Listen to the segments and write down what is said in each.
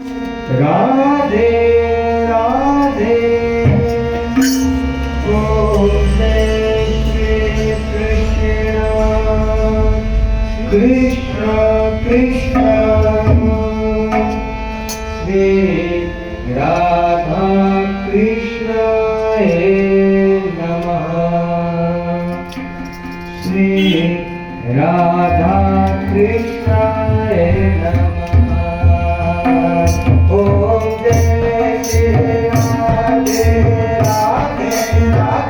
राधे राधे। गो Shrikrishna Krishna. Krishna Shri Radha Krishna Shri Radha Krishna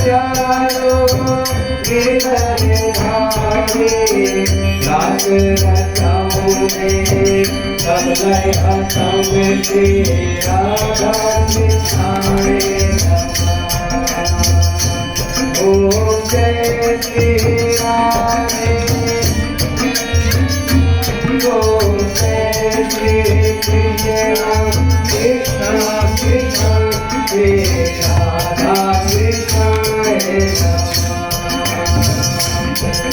Hare Hare Hare Hare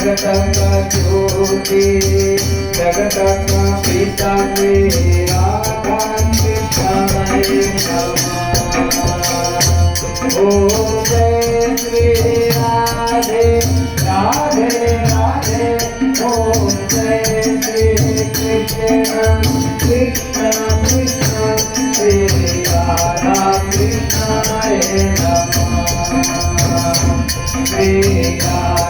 जगतम्ब ज्योति जगतम्ब पिता राधान्ति ओ जय श्री राधे राधे राधे ओ जय श्री कृष्ण कृष्ण कृष्ण श्री राधा कृष्ण नमः श्री राधा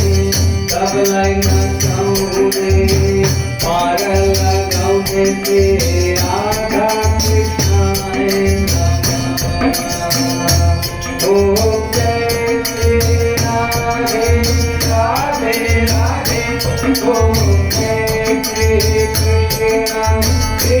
लगाओगे पार लगाओगे तेरा ओ कैसे राधे राधे राधे ओ कैसे कृष्ण